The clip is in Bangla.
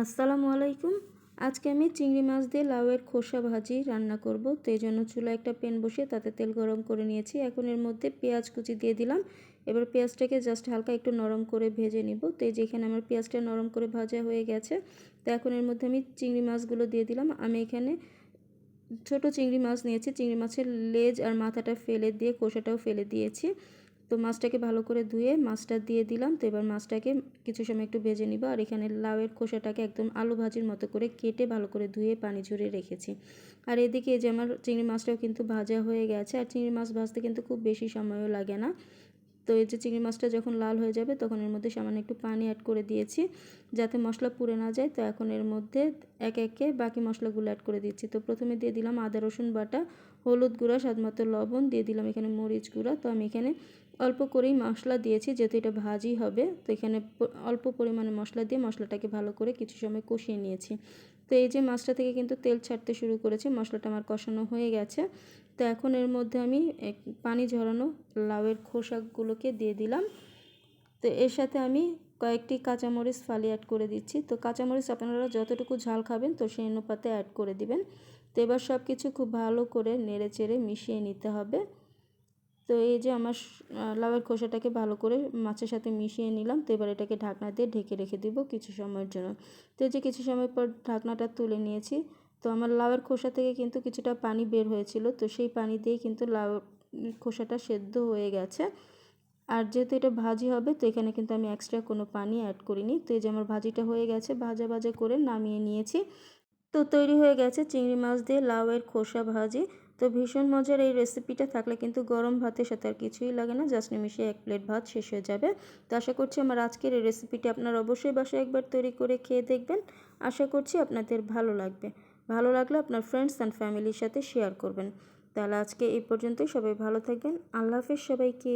আসসালামু আলাইকুম। আজকে আমি চিংড়ি মাছ দিয়ে লাউয়ের খোসা ভাজি রান্না করব। তো এই জন্য চুলা একটা প্যান বসিয়ে তাতে তেল গরম করে নিয়েছি। এখন এর মধ্যে পেঁয়াজ কুচি দিয়ে দিলাম। এবার পেঁয়াজটাকে জাস্ট হালকা একটু নরম করে ভেজে নিব। তো এই যেখানে আমার পেঁয়াজটা নরম করে ভাজা হয়ে গেছে। তো এখন এর মধ্যে আমি চিংড়ি মাছগুলো দিয়ে দিলাম। আমি এখানে ছোট চিংড়ি মাছ নিয়েছি। চিংড়ি মাছের লেজ আর মাথাটা ফেলে দিয়ে খোসাটাও ফেলে দিয়েছি। তো মাছটাকে ভালো করে ধুয়ে মাছটা দিয়ে দিলাম। তো এবার মাছটাকে কিছু সময় একটু ভেজে নিব। আর এখানে লাউয়ের খোসাটাকে একদম আলু ভাজির মতো করে কেটে ভালো করে ধুয়ে পানি ঝরিয়ে রেখেছি। আর এদিকে যে আমার চিংড়ি মাছটাও কিন্তু ভাজা হয়ে গেছে। আর চিংড়ি মাছ ভাজতে কিন্তু খুব বেশি সময়ও লাগে না। তো এই যে চিংড়ি মাছটা যখন লাল হয়ে যাবে, তখন এর মধ্যে সামান্য একটু পানি অ্যাড করে দিয়েছি, যাতে মশলা পুড়ে না যায়। তো এখন এর মধ্যে এক একে বাকি মশলাগুলো অ্যাড করে দিচ্ছি। তো প্রথমে দিয়ে দিলাম আদা, রসুন বাটা, হলুদ গুঁড়া স্বাদমতো লবণ, দিয়ে দিলাম এখানে মরিচ গুঁড়া। তো আমি এখানে অল্প করেই মশলা দিয়েছি, যেহেতু এটা ভাজি হবে। তো এখানে অল্প পরিমাণে মশলা দিয়ে মশলাটাকে ভালো করে কিছু সময় কষিয়ে নিয়েছি। তো এই যে মাছটা থেকে কিন্তু তেল ছাড়তে শুরু করেছে, মশলাটা আমার কষানো হয়ে গেছে। তো এখন এর মধ্যে আমি পানি ঝরানো লাউয়ের খোসাগুলোকে দিয়ে দিলাম। তো এর সাথে আমি কয়েকটি কাঁচামরিচ ফালি অ্যাড করে দিচ্ছি। তো কাঁচামরিচ আপনারা যতটুকু ঝাল খাবেন, তো সেই অনুপাতে অ্যাড করে দিবেন। তো এবার সব কিছু খুব ভালো করে নেড়ে চেড়ে মিশিয়ে নিতে হবে। তো এই যে আমার লাউয়ের খোসাটাকে ভালো করে মাছের সাথে মিশিয়ে নিলাম, তো এবার এটাকে ঢাকনা দিয়ে ঢেকে রেখে দিব কিছু সময়ের জন্য। তো এই যে কিছু সময় পর ঢাকনাটা তুলে নিয়েছি, তো আমার লাউয়ের খোসা থেকে কিন্তু কিছুটা পানি বের হয়েছিল, তো সেই পানি দিয়ে কিন্তু লাউ খোসাটা সেদ্ধ হয়ে গেছে। আর যেহেতু এটা ভাজি হবে, তো এখানে কিন্তু আমি এক্সট্রা কোনো পানি অ্যাড করিনি। তো এই যে আমার ভাজিটা হয়ে গেছে, ভাজা ভাজা করে নামিয়ে নিয়েছি। তো তৈরি হয়ে গেছে চিংড়ি মাছ দিয়ে লাউয়ের খোসা ভাজি। তো ভীষণ মজার এই রেসিপিটা থাকলে কিন্তু গরম ভাতের সাথে আর কিছুই লাগে না জাস্ট নিমিশে এক প্লেট ভাত শেষ হয়ে যাবে। তো আশা করছি আমার আজকের এই রেসিপিটি আপনার অবশ্যই বাসায় একবার তৈরি করে খেয়ে দেখবেন। আশা করছি আপনাদের ভালো লাগবে। ভালো লাগলে আপনার ফ্রেন্ডস অ্যান্ড ফ্যামিলির সাথে শেয়ার করবেন। তাহলে আজকে এই পর্যন্তই, সবাই ভালো থাকবেন। আল্লাহ হাফেজ সবাইকে।